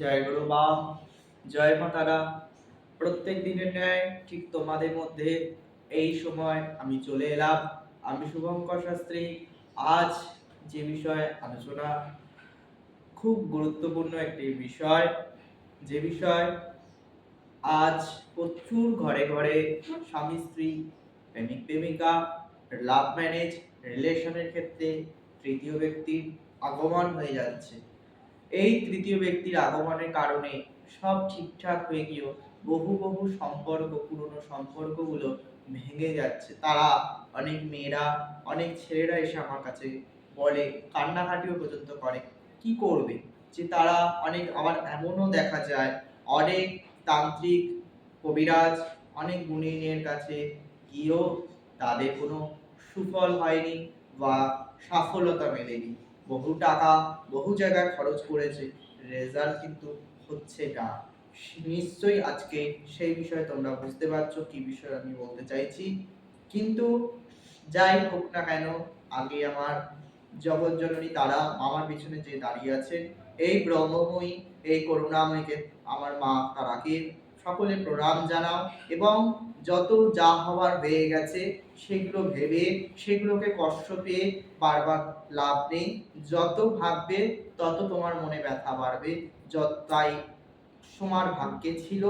জয় গুরু বাম জয় মা তারা। প্রত্যেক দিনের ন্যায় ঠিক তোমাদের মধ্যে এই সময় আমি চলে এলাম। আমি শুভঙ্কর শাস্ত্রী। আজ যে বিষয়ে আলোচনা, খুব গুরুত্বপূর্ণ একটি বিষয়। যে বিষয়, আজ প্রচুর ঘরে ঘরে স্বামী, স্ত্রী, প্রেমিক, প্রেমিকা লাভ ম্যারেজ রিলেশনের ক্ষেত্রে তৃতীয় ব্যক্তির আগমন হয়ে যাচ্ছে। এই তৃতীয় ব্যক্তির আগমনের কারণে সব ঠিকঠাক হয়ে গিয়েও বহু বহু সম্পর্ক, পুরনো সম্পর্কগুলো ভেঙে যাচ্ছে। তারা, অনেক মেয়েরা, অনেক ছেলেরা এসে আমার কাছে বলে, কান্নাকাটিও পর্যন্ত করে। কি করবে? যে তারা অনেক, আবার এমনও দেখা যায়, অনেক তান্ত্রিক কবিরাজ, অনেক গুণিনের কাছে গিয়েও তাদের কোনো সুফল হয়নি বা সফলতা মেলেনি। বহু টাকা, বহু জায়গায় খরচ করেছে। রেজাল্ট কিন্তু হচ্ছে না। নিশ্চয়ই আজকে সেই বিষয়ে তোমরা বুঝতে পারছ কি বিষয় আমি বলতে চাইছি। কিন্তু যাই হোক না কেন, আগে আমার জগৎ জননী তারা আমার পিছনে যে দাঁড়িয়ে আছে, এই ব্রহ্মময়ী, এই করুণাময়ীকে আমার মা তারাকে সকলে প্রণাম জানাও এবং যত যা হওয়ার হয়ে গেছে, সেগুলো ভেবে, সেগুলোকে কষ্ট পেয়ে বারবার লাভ নেই। যত ভাববে, তত তোমার মনে ব্যথা বাড়বে। যত তাই তোমার ভাগ্যে ছিল,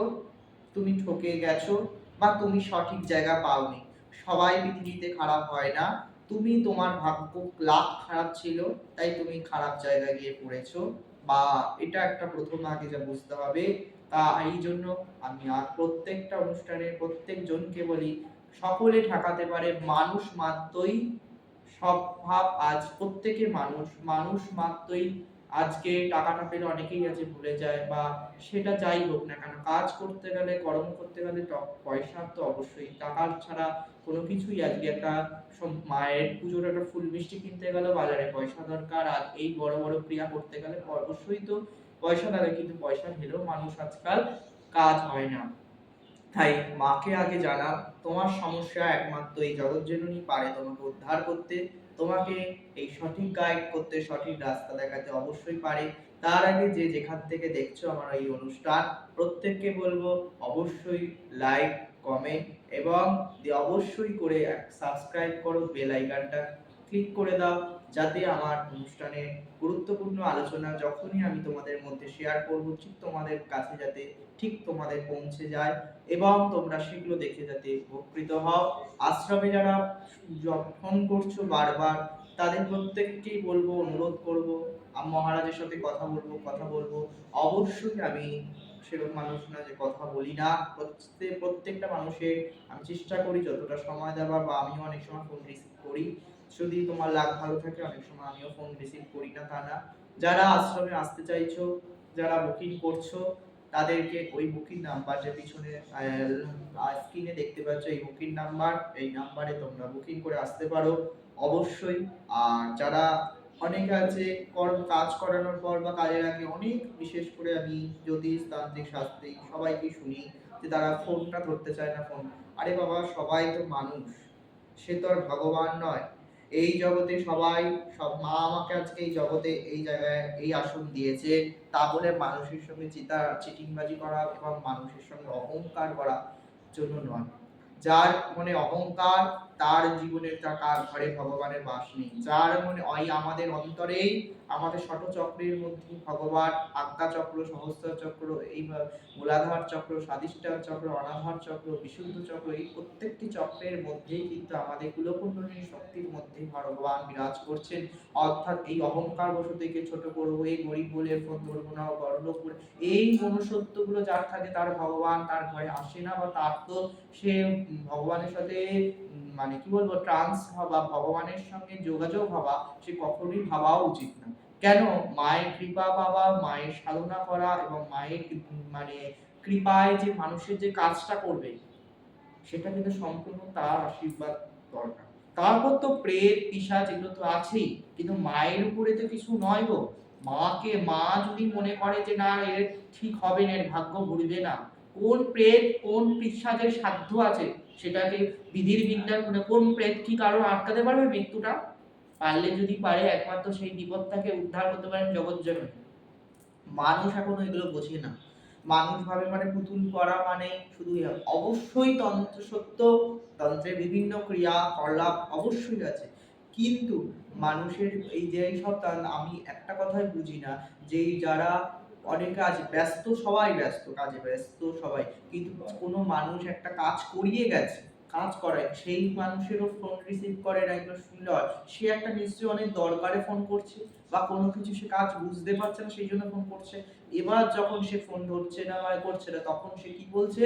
তুমি ঠকে গেছো বা তুমি সঠিক জায়গা পাওনি। সবাই পৃথিবীতে খারাপ হয় না। তুমি তোমার ভাগ্য লাভ খারাপ ছিল, তাই তুমি খারাপ জায়গায় গিয়ে পড়েছো। বা এটা একটা প্রথম আগে যা বুঝতে হবে তা এই জন্য আমি আর প্রত্যেকটা অনুষ্ঠানে প্রত্যেকজনকে বলি, সকলে ঠেকাতে পারে, মানুষ মাত্রই সব ভাব আজ প্রত্যেকে মানুষ মানুষ মাত্রই আজকে টাকাটা পেলে অনেকেই আছে ভুলে যায় বা সেটা যাই হোক না কেন, কাজ করতে গেলে কর্ম করতে গেলে পয়সা তো অবশ্যই। টাকা ছাড়া কোনো কিছুই আজকে একটা মায়ের পুজোর একটা ফুল মিষ্টি কিনতে গেলে বাজারে পয়সা দরকার। আর এই বড় বড় ক্রিয়া করতে গেলে অবশ্যই তো পয়সা লাগে, কিন্তু পয়সা ঢেলেও মানুষ আজকাল কাজ হয় না। তাই মাকে আগে জানা, তোমার সমস্যা একমাত্র এই জগৎজননী পারে তোমাকে উদ্ধার করতে। তোমাকে এই সঠিক গাইড করতে, সঠিক রাস্তা দেখাতে অবশ্যই পারে। তার আগে যে যেখান থেকে দেখছ আমার এই অনুষ্ঠান, প্রত্যেককে বলব অবশ্যই লাইক কমেন্ট এবং অবশ্যই করে সাবস্ক্রাইব করো বেল আইকনটা ক্লিক করে দাও। যাতে আমার অনুষ্ঠানের গুরুত্বপূর্ণ আলোচনা যখনই আমি তোমাদের মধ্যে শেয়ার করব, ঠিক তোমাদের কাছে যাতে ঠিক তোমাদের পৌঁছে যায় এবং তোমরা সেগুলো দেখে যাতে উপকৃত হও। আশ্রমে যারা ফোন করছ বারবার, তাদের প্রত্যেককেই বলব, অনুরোধ করব মহারাজের সাথে কথা বলব কথা বলব। অবশ্যই আমি সেরকম মানুষ না যে কথা বলি না। প্রত্যেকটা মানুষের আমি চেষ্টা করি যতটা সময় দেওয়ার বা আমিও অনেক সময় ফোন রিসিভ করি। যদি তোমার লাগ ভালো থাকে, অনেক সময় আমিও ফোন রিসিভ করি না, তা না। যারা আশ্রমে আসতে চাইছো, যারা বুকিং করছ, তাদেরকে ওই বুকিং নাম্বার যে পিছনে স্ক্রিনে দেখতে পাচ্ছ, এই বুকিং নাম্বার এই নাম্বারে তোমরা বুকিং করে আসতে পারো, অবশ্যই। আর যারা অনেকে আছে কর্ম কাজ করানোর পর বা কাজের আগে অনেক বিশেষ করে আমি জ্যোতিষ, তান্ত্রিক শাস্ত্রিক সবাইকে শুনি যে তারা ফোনটা ধরতে চায় না ফোন আরে বাবা, সবাই তো মানুষ। সে তো আর ভগবান নয়। এই জগতে সবাই, সব মা আমাকে আজকে এই জগতে, এই জায়গায় এই আসন দিয়েছে। তা বলে মানুষের সঙ্গে চিতা, চিটিংবাজি করা এবং মানুষের সঙ্গে অহংকার করা জন্য নয়। যার মনে অহংকার, তার জীবনের তার ঘরে ভগবানের বাস নেই। যার মনে ওই আমাদের অন্তরেই আমাদের ষট চক্রের মধ্যে ভগবান, আজ্ঞা চক্র সহস্র চক্র, এই মূলাধার চক্র স্বাদিষ্ঠার চক্র অনাধার চক্র, বিশুদ্ধ চক্র, এই প্রত্যেকটি চক্রের মধ্যেই কিন্তু আমাদের কুলকুণ্ডলিনী শক্তির মধ্যে ভগবান বিরাজ করছেন। অর্থাৎ এই অহংকার বসতিকে ছোট করব, এই গরিব বলে ফোন না বড়লোক এই মনুষ্যত্বগুলো যার থাকে তার ভগবান, তার ঘরে আসে না বা তার তো সে ভগবানের সাথে মানে কি বলব ট্রান্স হওয়া ভগবানের সঙ্গে যোগাযোগ হওয়া সে কখনোই ভাবাও উচিত না। কেন মায়ের কৃপা পাওয়া, মায়ের সাধনা করা এবং মায়ের মানে কৃপায় যে মানুষের যে কাজটা করবে, সেটা কিন্তু সম্পূর্ণ তার আশীর্বাদ দরকার। তারপর তো প্রেত পিসাচ এগুলো তো আছেই, কিন্তু মায়ের উপরে তো কিছু নয় গো। মাকে মা যদি মনে করে যে না এর ঠিক হবে না, এর ভাগ্য ঘুরবে না, কোন প্রেত, কোন পিসাচের সাধ্য আছে, সেটাকে বিধির বিদ্যার কোন প্রেত কি কারও আটকাতে পারবে মৃত্যুটা? পারলে যদি পারে, একমাত্র সেই বিপদটাকে উদ্ধার করতে পারেন জগৎ জননী। মানুষ এখনও এগুলো বোঝে না। মানুষ ভাবে মানে পুতুল করা মানে শুধু অবশ্যই তন্ত্র সত্য, তন্ত্রের বিভিন্ন ক্রিয়া, কলাপ অবশ্যই আছে। কিন্তু মানুষের এই যে সব আমি একটা কথাই বুঝি না যে এই যারা অনেক কাজ ব্যস্ত, সবাই ব্যস্ত, কাজে ব্যস্ত সবাই। কিন্তু কোনো মানুষ একটা কাজ করিয়ে গেছে কাজ করায়, সেই মানুষেরও ফোন রিসিভ করে না শুনলে হয়। সে একটা নিশ্চয়ই অনেক দরকারে ফোন করছে, বা কোনো কিছু সে কাজ বুঝতে পারছে না, সেই জন্য ফোন করছে। এবার যখন সে ফোন ধরছে না, বা করছে না, তখন সে কি বলছে?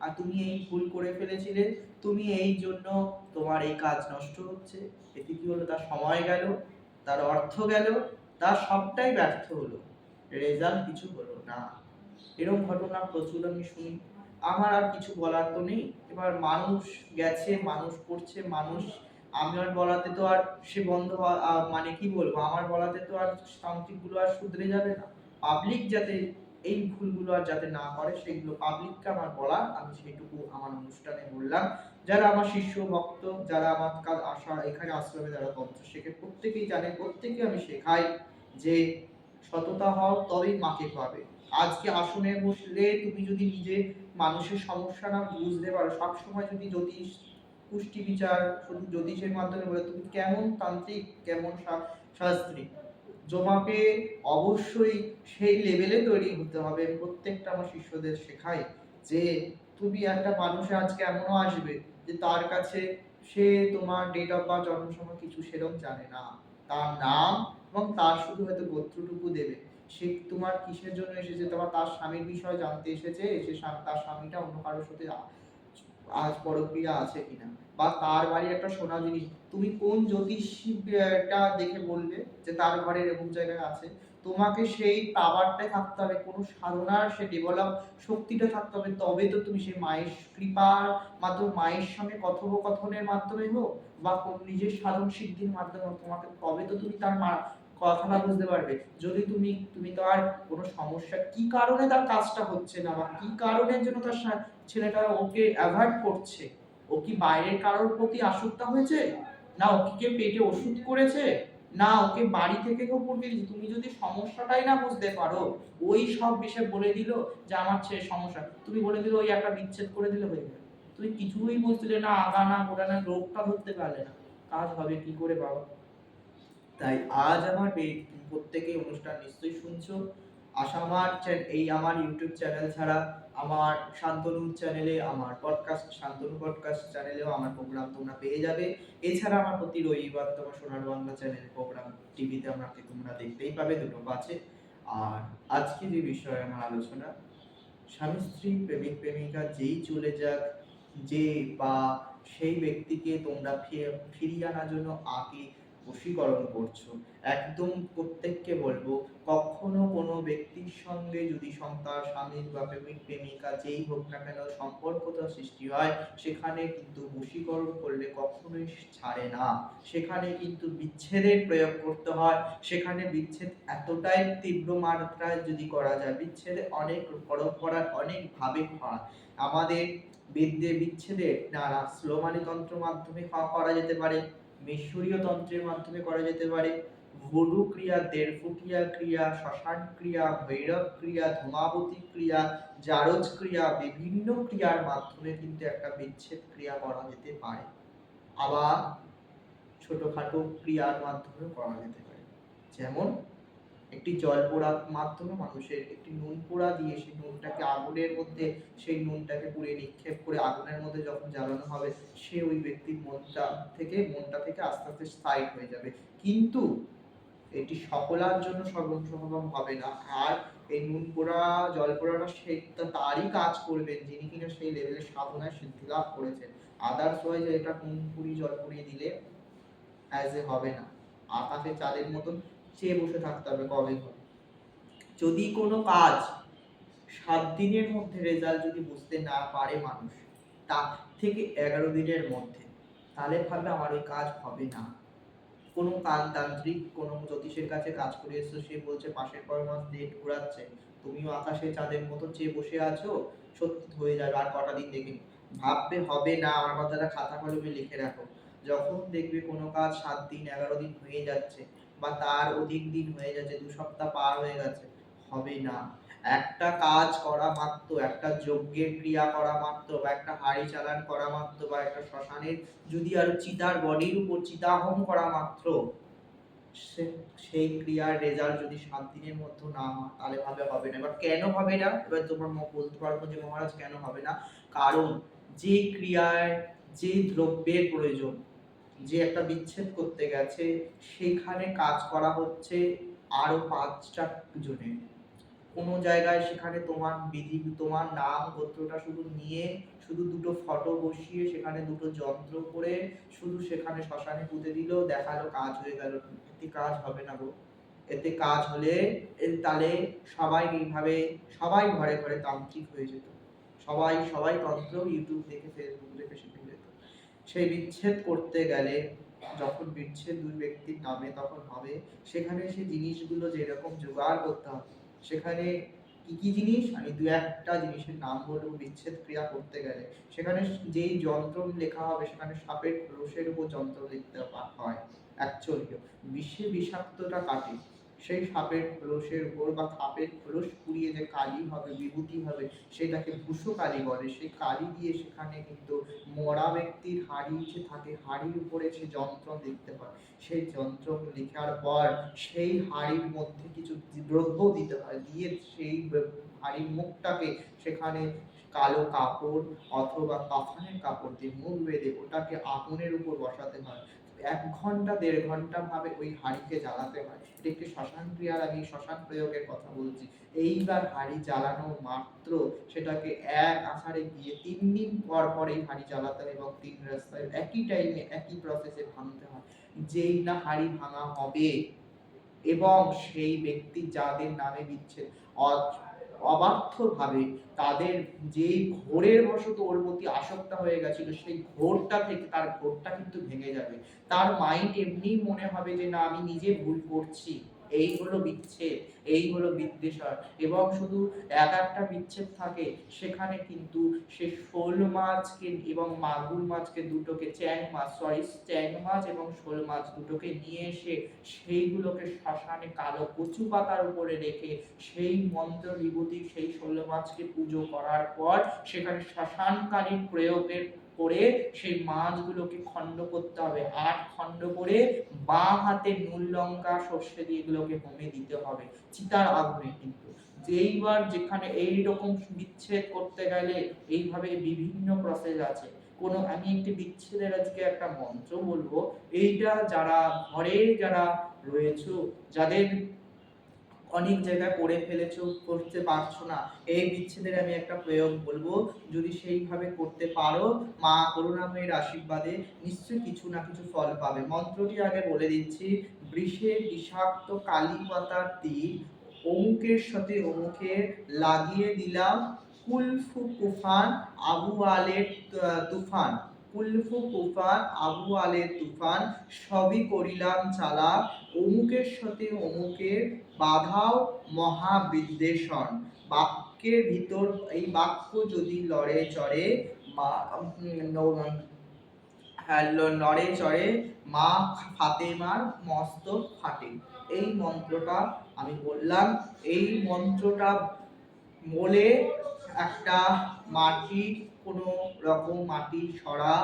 আর তুমি এই ভুল করে ফেলেছিলে, তুমি এই জন্য তোমার এই কাজ নষ্ট হচ্ছে। এতে কি হলো? তার সময় গেল, তার অর্থ গেল, তার সবটাই ব্যর্থ হলো। রেজাল্ট কিছু হলো না। এরকম ঘটনা প্রচুর আমি শুনি। আমার আর কিছু বলার তো নেই। এবার মানুষ গেছে, মানুষ করছে, মানুষ, আমার বলাতে তো আর সে বন্ধ মানে কি বলব, আমার বলাতে তো আর তান্ত্রিকগুলো আর শুধরে যাবে না। পাবলিক যাতে এই ভুলগুলো আর যাতে না করে সেগুলো পাবলিককে আমার বলা, আমি সেইটুকু আমার অনুষ্ঠানে বললাম। যারা আমার শিষ্য, ভক্ত, যারা আমার কাজ আসা এখানে আশ্রমে যারা তন্ত্র শেখে প্রত্যেকেই জানে প্রত্যেকে আমি শেখাই যে সততা হও, তবেই মাকে পাবে। আজকে আসনে বসলে তুমি যদি নিজে মানুষের সমস্যা না বুঝতে পারো। সবসময় যদি জ্যোতিষ, পুষ্টি বিচার, শুধু জ্যোতিষের মাধ্যমে বলে, তুমি কেমন তান্ত্রিক, কেমন শাস্ত্রী? তোমাকে অবশ্যই সেই লেভেলে তৈরি হতে হবে। প্রত্যেকটা আমার শিষ্যদের শেখাই যে, তুমি একটা মানুষে আজকে এমনও আসবে যে, তার কাছে সে তোমার ডেট অফ বার্থ জন্ম, সময় কিছু সেরকম জানে না। তার নাম এবং তার শুধু হয়তো গোত্রটুকু দেবে। সে তোমার কিসের জন্য এসেছে? তোমার তার স্বামীর বিষয়ে জানতে এসেছে? এসে তার স্বামীটা অন্য কারোর সাথে আজ পরক্রিয়া আছে কিনা? বা তার বাড়ির একটা সোনা জিনিস, তুমি কোন জ্যোতিষীটা দেখে বলবে যে তার ঘরে এরকম জায়গায় আছে? তোমাকে সেই পাওয়ারটাই থাকতে হবে, কোনো সাধনার, সে ডেভেলপ শক্তিটা থাকতে হবে। তবে তো তুমি সেই মায়ের কৃপার মাধ্যমে মায়ের সঙ্গে কথোপকথনের মাধ্যমে হোক বা নিজের সাধন সিদ্ধির মাধ্যমে হোক, তোমাকে, তবে তো তুমি তার মা কথাটা বুঝতে পারবে। যদি তুমি তুমি তো আর কোনো সমস্যা, কি কারণে তার কাজটা হচ্ছে না বা কি কারণের জন্য তার ছেলেটা ওকে অ্যাভয়েড করছে? ও কি বাইরের কারোর প্রতি আসক্ত হয়েছে? না ওকে পেটে ওষুধ করেছে? না, ওকে বাড়ি থেকে কেউ দিয়েছে? তুমি যদি সমস্যাটাই না বুঝতে পারো, ওই সব বিষয় বলে দিল যে আমার ছেলে সমস্যা। তুমি বলে দিলে, ওই একটা বিচ্ছেদ করে দিলে হয়ে যাবে। তুমি কিছুই বুঝলে না, আগা না গোড়া না রোগটা ধরতে পারলে না। কাজ হবে কি করে বাবা? তাই আজ আমার প্রত্যেকেই অনুষ্ঠান নিশ্চয়ই শুনছো। আশা আমার এই আমার ইউটিউব চ্যানেল ছাড়া, আমার শান্তনু চ্যানেলে, আমার পডকাস্ট শান্তনু পডকাস্ট চ্যানেলেও আমার প্রোগ্রাম তোমরা পেয়ে যাবে। এছাড়া আমার প্রতি রবিবার তোমার সোনার বাংলা চ্যানেল প্রোগ্রাম টিভিতে আমাকে তোমরা দেখতেই পাবে, দুটো আছে আর আজকে যে বিষয়ে আমার আলোচনা, স্বামী স্ত্রী প্রেমিক প্রেমিকা যেই চলে যাক, যে বা সেই ব্যক্তিকে তোমরা ফিরিয়ে আনার জন্য আগে বশীকরণ করছ। একদম প্রত্যেককে বলব, কখনো কোনো ব্যক্তির সঙ্গে যদি সন্তান, স্বামী বা প্রেমিক, প্রেমিকা যেই হোক না কেন সম্পর্কটা সৃষ্টি হয়, সেখানে কিন্তু বশীকরণ করলে কখনোই ছাড়ে না। সেখানে কিন্তু বিচ্ছেদের প্রয়োগ করতে হয়। সেখানে বিচ্ছেদ এতটাই তীব্র মাত্রায় যদি করা যায়, বিচ্ছেদে অনেক পরম্পরার অনেক ভাবে হয় আমাদের বিদ্যে বিচ্ছেদের দ্বারা স্লোমানি তন্ত্র মাধ্যমে করা যেতে পারে। মিশরীয় তন্ত্রের মাধ্যমে করা যেতে পারে। ভুরু ক্রিয়া দেড়ফুটিয়া ক্রিয়া, শ্মশান ক্রিয়া, ভৈরব ক্রিয়া, ধূমাবতী ক্রিয়া, জারজ ক্রিয়া, বিভিন্ন ক্রিয়ার মাধ্যমে কিন্তু একটা বিচ্ছেদ ক্রিয়া করা যেতে পারে। আবার ছোটখাটো ক্রিয়ার মাধ্যমে করা যেতে পারে। যেমন একটি জল পোড়ার মাধ্যমে মানুষের একটি নুন পোড়া দিয়ে সেই নুনটাকে আগুনের মধ্যে, সেই নুনটাকে পুড়ে নিক্ষেপ করে আগুনের মধ্যে যখন জ্বালানো হবে, সে ওই ব্যক্তির মনটা থেকে মনটা থেকে আস্তে আস্তে সাইড হয়ে যাবে। কিন্তু এটি সকলার জন্য সর্বসম্ভব হবে না। আর এই নুন পোড়া, জল পোড়াটা সে তারই কাজ করবেন যিনি কিনা সেই লেভেলের সাধনায় সিদ্ধি লাভ করেছেন। আদার্স ওয়াইজ এটা নুন পুরি জল পুড়িয়ে দিলে অ্যাজ এ হবে না। আকাশে চাঁদের মতন চেয়ে বসে থাকতে হবে, কবে হবে যদি কোনো কাজ সাত দিনের মধ্যে রেজাল্ট যদি বুঝতে না পারে মানুষ তার থেকে এগারো দিনের মধ্যে, তাহলে ভাববে আমার ওই কাজ হবে না। কোনো তান্ত্রিক কোনো জ্যোতিষের কাছে কাজ করে এসছো সে বলছে পাশের পর মাস ডেট ঘোরাচ্ছে। তুমিও আকাশে চাঁদের মতো চেয়ে বসে আছো, সত্যি হয়ে যাবে, আর কটা দিন দেখে ভাববে হবে না, আমার কথাটা খাতা কলমে লিখে রাখো। যখন দেখবে কোনো কাজ সাত দিন, এগারো দিন হয়ে যাচ্ছে বা তার অধিক দিন হয়ে যাচ্ছে, দু সপ্তাহ পার হয়ে গেছে, হবে না। একটা কাজ করা মাত্র, একটা যজ্ঞের ক্রিয়া করা মাত্র, বা একটা হাড়ি চালান করা মাত্র, বা একটা শ্মশানের যদি আর চিতার বডির উপর চিতাহম করা মাত্র সেই ক্রিয়ার রেজাল্ট যদি সাত দিনের মধ্যে না হয়, তাহলে ভাবে হবে না। এবার কেন হবে না? এবার তোমার বলতে পারব যে, মহারাজ, কেন হবে না? কারণ যে ক্রিয়ায় যে দ্রব্যের প্রয়োজন যে একটা বিচ্ছেদ করতে গেছে, সেখানে কাজ করা হচ্ছে আরও পাঁচটা জনে। কোনো জায়গায় সেখানে তোমার বিধি, তোমার নাম, গোত্রটা শুধু নিয়ে শুধু দুটো ফটো বসিয়ে সেখানে দুটো যন্ত্র করে শুধু সেখানে শ্মশানে পুঁতে দিল, দেখাল কাজ হয়ে গেল। এতে কাজ হবে না গো। এতে কাজ হলে তাহলে সবাই এইভাবে, সবাই ঘরে ঘরে তান্ত্রিক হয়ে যেত। সবাই সবাই তন্ত্র ইউটিউব দেখে ফেসবুক দেখে সেই বিচ্ছেদ করতে গেলে যখন বিচ্ছেদ দুই ব্যক্তির নামে তখন হবে, সেখানে সেই জিনিসগুলো যেরকম জোগাড় করতে হবে, সেখানে কি কি জিনিস? আমি দু একটা জিনিসের নাম বলব, বিচ্ছেদ ক্রিয়া করতে গেলে। সেখানে যেই যন্ত্র লেখা হবে, সেখানে সাপের রোষের উপর যন্ত্র লিখতে হয় অ্যাকচুয়ালি বিশ্বে বিষাক্তটা কাটে। সেই সাপের খোলসের উপর বা সাপের খোলস পুড়িয়ে যে কালি হবে, বিভূতি হবে, সেটাকে ভূষো কালি বলে। সেই কালি দিয়ে সেখানে কিন্তু মরা ব্যক্তির হাড়ি যে থাকে, হাড়ির উপরে সে যন্ত্র লিখতে হয়। সেই যন্ত্র লেখার পর সেই হাড়ির মধ্যে কিছু দ্রব্য দিতে হয়। দিয়ে সেই হাড়ির মুখটাকে সেখানে কালো কাপড় অথবা কাফনের কাপড় দিয়ে মুখ বেঁধে ওটাকে আগুনের উপর বসাতে হয়। এক ঘণ্টা, দেড় ঘণ্টা ভাবে ওই হাড়িকে জ্বালাতে হয়। এটা একটি শ্মশান ক্রিয়ার, আমি শ্মশান প্রয়োগের কথা বলছি। এইবার হাড়ি জ্বালানো মাত্র সেটাকে এক আষাঢ়ে গিয়ে তিন দিন পর পর এই হাড়ি জ্বালাতে হয় এবং তিন রাস্তায় একই টাইমে একই প্রসেসে ভাঙতে হয়। যেই না হাড়ি ভাঙা হবে এবং সেই ব্যক্তি যাদের নামে বিচ্ছেদ অবাধ্যভাবে তাদের যেই ঘোরের বশত ওর প্রতি আসক্ত হয়ে গেছিল, সেই ঘোরটা থেকে তার ঘোরটা কিন্তু ভেঙে যাবে। তার মাইন্ড এমনি মনে হবে যে, না, আমি নিজে ভুল করছি। এই হলো বিচ্ছেদ, এই হলো বিদ্বেষণ। এবং শুধু এক একটা বিচ্ছেদ থাকে, সেখানে কিন্তু সে শোল মাছকে এবং মাগুর মাছকে দুটোকে চ্যাং মাছ সরি চ্যাং মাছ এবং শোল মাছ দুটোকে নিয়ে এসে সেইগুলোকে শ্মশানে কালো কচু পাতার উপরে রেখে সেই মন্ত্র বিভূতি, সেই শোল মাছকে পুজো করার পর সেখানে শ্মশানকালীন প্রয়োগের করে সেই মাছগুলোকে খণ্ড করতে হবে। আট খণ্ড করে বাঁ হাতে নুন, লঙ্কা, সর্ষে দিয়ে এগুলোকে হোমে দিতে হবে। চিতার আগুনে কিন্তু। যেইবার যেখানে এই রকম বিচ্ছেদ করতে গেলে এইভাবে বিভিন্ন প্রসেস আছে। কোনো, আমি একটি বিচ্ছেদের আজকে একটা মন্ত্র বলব। এইটা যারা ঘরে যারা রয়েছো, যাদের অনেক জায়গায় করে ফেলেছো, করতে পারছ না। এই বিচ্ছেদের আমি একটা প্রয়োগ বলব। যদি সেইভাবে করতে পারো, মা করুণাময়ের আশীর্বাদে নিশ্চয়ই কিছু না কিছু ফল পাবে। মন্ত্রটি আগে বলে দিচ্ছি বৃষের বিষাক্ত কালী পাতার তীর অমুকের সাথে অমুকে লাগিয়ে দিলাম। কুলফু কুফান আবু আলের তুফান। কুলফু কুফান আবু আলের তুফান সবই করিলাম চালা। অমুকের সাথে অমুকের বাধাও মহাবিদ্বেষণ। বাক্যের ভিতর এই বাক্য যদি লড়ে চড়ে হ্যাঁ, নড়ে চড়ে মা ফাতেমার মস্তক ফাটে। এই মন্ত্রটা আমি বললাম এই মন্ত্রটা বলে একটা মাটির কোনো রকম মাটির সরা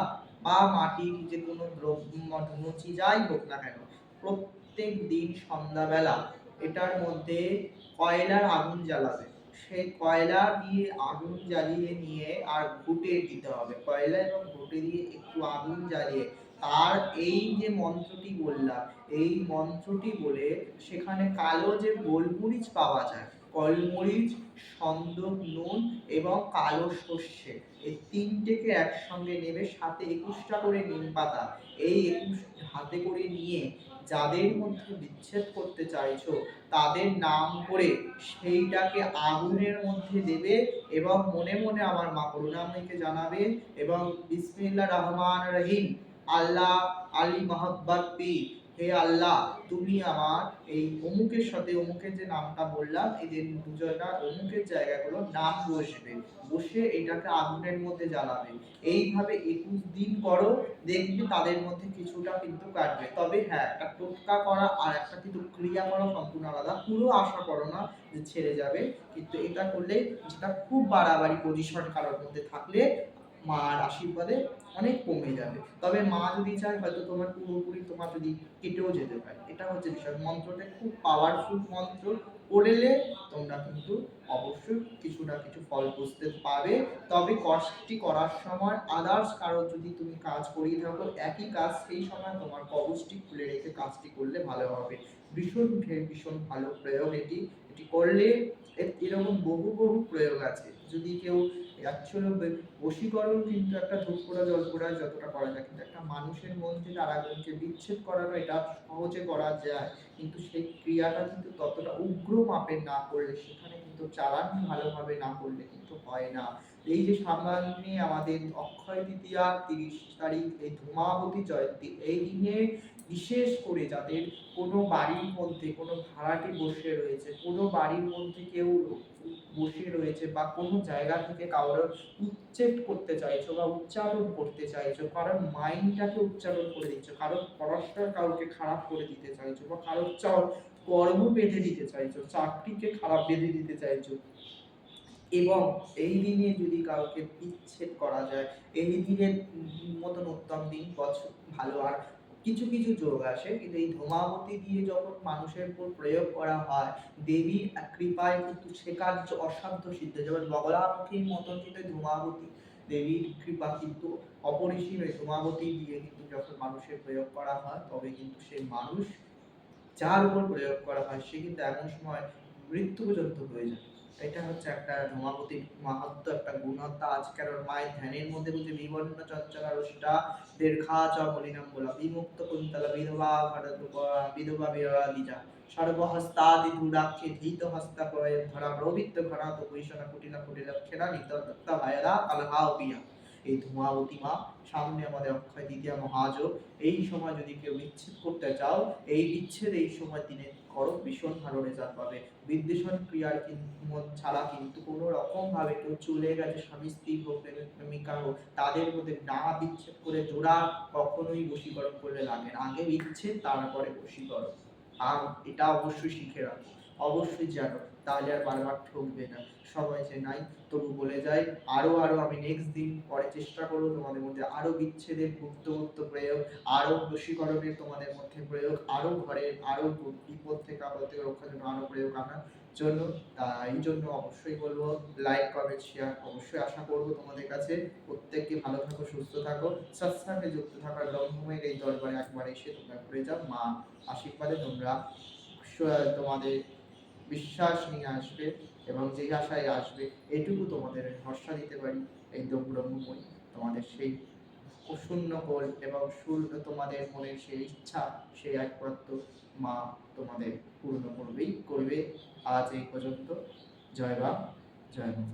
বা মাটির যে কোনো দ্রব্য ধুনুচি যাই হোক না কেন, প্রত্যেক দিন সন্ধ্যাবেলা এটার মধ্যে কয়লার আগুন জ্বালাবে। সেই কয়লা দিয়ে আগুন জ্বালিয়ে নিয়ে আর ঘুটে দিতে হবে। কয়লা এবং ঘুটে দিয়ে একটু আগুন জ্বালিয়ে তার এই যে মন্ত্রটি বললাম, এই মন্ত্রটি বলে সেখানে কালো যে গোলমরিচ পাওয়া যায়, গোলমরিচ, সন্দক নুন এবং কালো সর্ষে। এই তিনটেকে একসঙ্গে নেবে, সাথে একুশটা করে নিম পাতা। এই একুশ হাতে করে নিয়ে যাদের মধ্যে বিচ্ছেদ করতে চাইছো, তাদের নাম করে সেইটাকে আগুনের মধ্যে দেবে এবং মনে মনে আমার মা করুণাময়ীকে জানাবে এবং বিসমিল্লাহ রহমান রহিম, আল্লাহ আলী মোহাব্বত হে আল্লাহ, তুমি আমার এই অমুকের সাথে অমুকের যে নামটা বললাম এদের দুজনা অমুকের জায়গাগুলো নাম বসবে, বসে এটাকে আগুনের মধ্যে জ্বালাবে। এইভাবে একুশ দিন করো, দেখবে তাদের মধ্যে কিছুটা কিন্তু কাটবে। তবে হ্যাঁ একটা টোটকা করা আর একটা কিন্তু ক্রিয়া করা সম্পূর্ণ আলাদা। পুরো আশা করো না যে ছেড়ে যাবে, কিন্তু এটা করলে যেটা খুব বাড়াবাড়ি পজিশন কারোর মধ্যে থাকলে মার আশীর্বাদে অনেক কমে যাবে। তবে মা যদি চায়, হয়তো তোমার পুরোপুরি তোমার যদি কেটেও যেতে পারে। এটা হচ্ছে বিষয়। মন্ত্রটা খুব পাওয়ারফুল মন্ত্র। করলে তোমরা কিন্তু অবশ্যই কিছু না কিছু ফল বুঝতে পাবে। তবে কষ্টটি করার সময় আদার্স কারও যদি তুমি কাজ করিয়ে থাকো, একই কাজ সেই সময় তোমার কবচটি খুলে রেখে কাজটি করলে ভালো হবে। ভীষণ ভীষণ ভালো প্রয়োগ এটি। এটি করলে এরকম বহু বহু প্রয়োগ আছে। যদি কেউ অ্যাকচুয়ালি বশীকরণ কিন্তু একটা ধূপ পোড়া জল পোড়া যতটা করা যায়, কিন্তু একটা মানুষের মন থেকে আরেকজনকে বিচ্ছেদ করানো এটা সহজে করা যায়। কিন্তু সেই ক্রিয়াটা কিন্তু ততটা উগ্র মাপের না করলে, সেখানে কিন্তু চালান ভালোভাবে না করলে কিন্তু হয় না। এই যে সামনে আমাদের অক্ষয় তৃতীয়া তিরিশ তারিখ, এই ধূমাবতী জয়ন্তী, এই দিনে বিশেষ করে যাদের কোনো বাড়ির মধ্যে, কোনো ভাড়াটে বসে রয়েছে, কোনো বাড়ির মধ্যে কেউ বসে রয়েছে বা কোনো জায়গা থেকে কারোর উচ্চেট করতে চাইছো বা উচ্চারণ করতে চাইছো, কারোর মাইন্ডটাকে উচ্চারণ করে দিচ্ছ, কারোর পড়াশোনা কাউকে খারাপ করে দিতে চাইছো বা কারোর কর্ম বেঁধে দিতে চাইছো, চাকরিকে খারাপ বেঁধে দিতে চাইছো, এবং এই দিনে যদি কাউকে বিচ্ছেদ করা যায়, এই দিনের মতন উত্তম দিন বছর ভালো আর কিছু কিছু যোগ আসে, কিন্তু এই ধূমাবতী দিয়ে যখন মানুষের উপর প্রয়োগ করা হয় দেবীর কৃপায় কিন্তু সে কার্য অসাধ্য সিদ্ধ। যেমন বগলামুখীর মতন কিন্তু ধূমাবতী দেবীর কৃপা কিন্তু অপরিসীম। এই ধূমাবতী দিয়ে কিন্তু যখন মানুষের প্রয়োগ করা হয়, তবে কিন্তু সেই মানুষ যার উপর প্রয়োগ করা হয়, সে কিন্তু এমন সময় মৃত্যু পর্যন্ত হয়ে যায়। এটা হচ্ছে একটা ধূমাবতীর মাহাত্ম একটা গুণতা। আজকের মায়ের ধ্যানের মধ্যে বলছে বিবর্ণ চঞ্চলা রুষ্টা দীর্ঘা চ বলিনাম বলা বিমুক্ত কুন্তলা, বিধবা ভারত বিধবা বিরলা দিজা সর্বহস্তাদি দুরাক্ষে ধীত হস্তা করে ধরা প্রবৃত্ত ঘনাত বৈষণা কুটিলা কুটিলা খেলা নিত দত্তা ভায়রা কালহা এই ধোঁয়া মা সামনে আমাদের অক্ষয় দ্বিতীয় মহাযোগ এই সময় যদি কেউ বিচ্ছেদ করতে চাও, এই বিচ্ছেদ এই সময় দিনে করো, ভীষণ ভালো রেজাল্ট পাবে। বিদ্বেষণ ক্রিয়ার ছাড়া কিন্তু কোনো রকম ভাবে কেউ চলে গেছে, স্বামী, স্ত্রী হোক প্রেমিক হোক, তাদের মধ্যে না বিচ্ছেদ করে জোড়া কখনোই বশীকরণ করলে লাগে আগে বিচ্ছেদ, তারপরে বশীকরণ। আর এটা অবশ্যই শিখে রাখো। অবশ্যই জানো তাহলে আর বারবার ঠকবে না। সবাই যে নাই, তবু বলে যায়, আরও আরও আমি নেক্সট দিন পরে চেষ্টা করব তোমাদের মধ্যে আরও বিচ্ছেদের, গুপ্ত গুপ্ত প্রয়োগ, আরও বশীকরণের তোমাদের মধ্যে প্রয়োগ, আরও ঘরের, আরও বিপদ থেকে আপদ থেকে রক্ষার জন্য আরও প্রয়োগ আনার জন্য। এই জন্য অবশ্যই বলব লাইক কমেন্ট শেয়ার অবশ্যই আশা করব তোমাদের কাছে। প্রত্যেককে ভালো থাকো, সুস্থ থাকো সৎসঙ্গে যুক্ত থাকার ব্রহ্মমের এই দরবারে একবার এসে তোমরা ঘুরে যাও। মা আশীর্বাদে তোমরা তোমাদের বিশ্বাস নিয়ে আসবে এবং জিজ্ঞাসায় আসবে, এটুকু তোমাদের ভরসা দিতে পারি এই দম ব্রহ্মময়ী তোমাদের সেই শূন্য কোল এবং শূন্য তোমাদের মনের সেই ইচ্ছা, সেই একমাত্র মা তোমাদের পূর্ণ করবেই, করবে। আজ এই পর্যন্ত। জয় বাম জয় মা